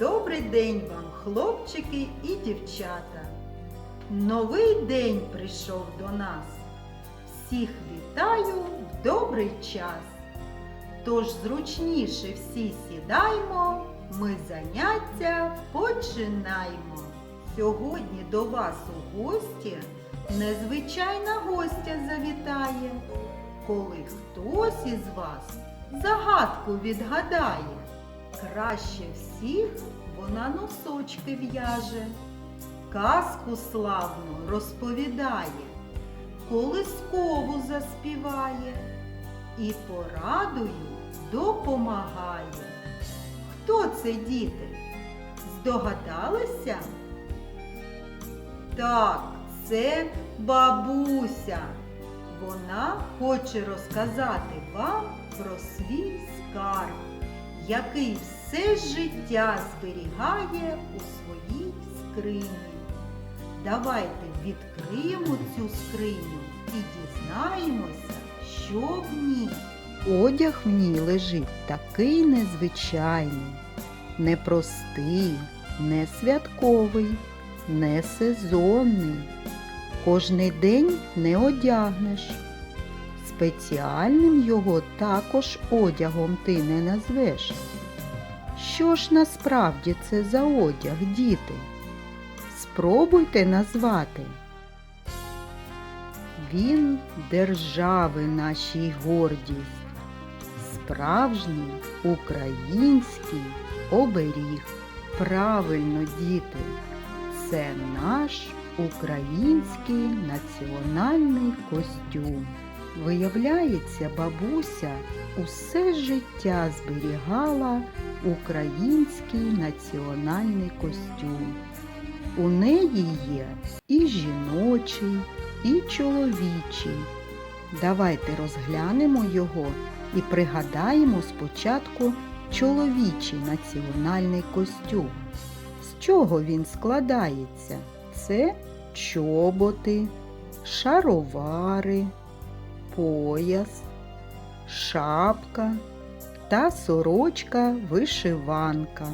Добрий день вам, хлопчики і дівчата. Новий день прийшов до нас. Всіх вітаю в добрий час. Тож зручніше всі сідаймо, ми заняття починаємо. Сьогодні до вас у гості незвичайна гостя завітає, коли хтось із вас загадку відгадає. Краще всіх вона носочки в'яже, казку славну розповідає, колискову заспіває і порадою допомагає. Хто це, діти? Здогадалися? Так, це бабуся. Вона хоче розказати вам про свій скарб, який все життя зберігає у своїй скрині. Давайте відкриємо цю скриню і дізнаємося, що в ній. Одяг в ній лежить такий незвичайний, непростий, не святковий, не сезонний. Кожний день не одягнеш. Спеціальним його також одягом ти не назвеш. Що ж насправді це за одяг, діти? Спробуйте назвати. Він держави нашій гордість, справжній український оберіг. Правильно, діти, це наш український національний костюм. Виявляється, бабуся усе життя зберігала український національний костюм. У неї є і жіночий, і чоловічий. Давайте розглянемо його і пригадаємо спочатку чоловічий національний костюм. З чого він складається? Це чоботи, шаровари, пояс, шапка та сорочка вишиванка.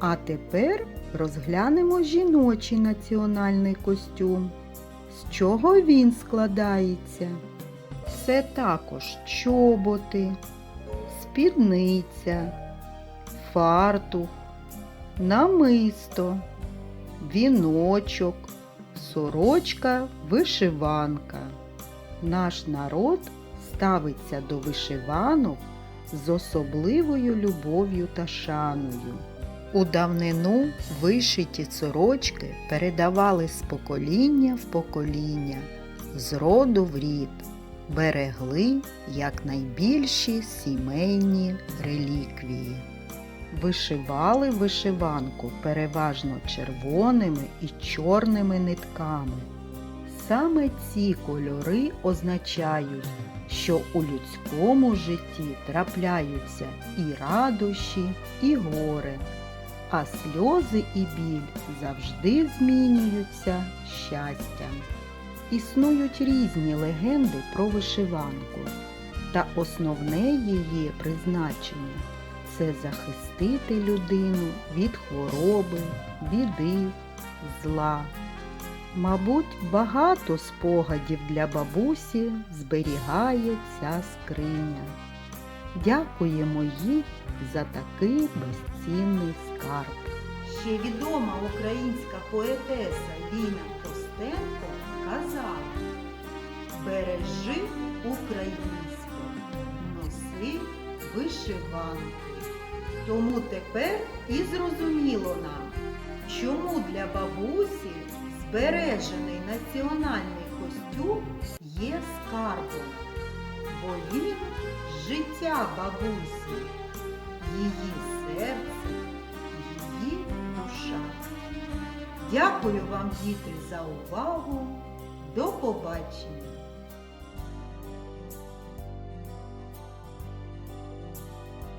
А тепер розглянемо жіночий національний костюм. З чого він складається? Це також чоботи, спідниця, фартух, намисто, віночок, сорочка, вишиванка. Наш народ ставиться до вишиванок з особливою любов'ю та шаною. У давнину вишиті сорочки передавали з покоління в покоління, з роду в рід, берегли як найбільші сімейні реліквії. Вишивали вишиванку переважно червоними і чорними нитками. Саме ці кольори означають, що у людському житті трапляються і радощі, і горе, а сльози і біль завжди змінюються щастям. Існують різні легенди про вишиванку, та основне її призначення це захистити людину від хвороби, біди, зла. Мабуть, багато спогадів для бабусі зберігає ця скриня. Дякуємо їй за такий безцінний скарб. Ще відома українська поетеса Ліна Костенко казала Бережи українське, носи вишиванку. Тому тепер і зрозуміло нам, чому для бабусі збережений національний костюм є скарбом, бо він життя бабусі, її серце, її душа. Дякую вам, діти, за увагу. До побачення!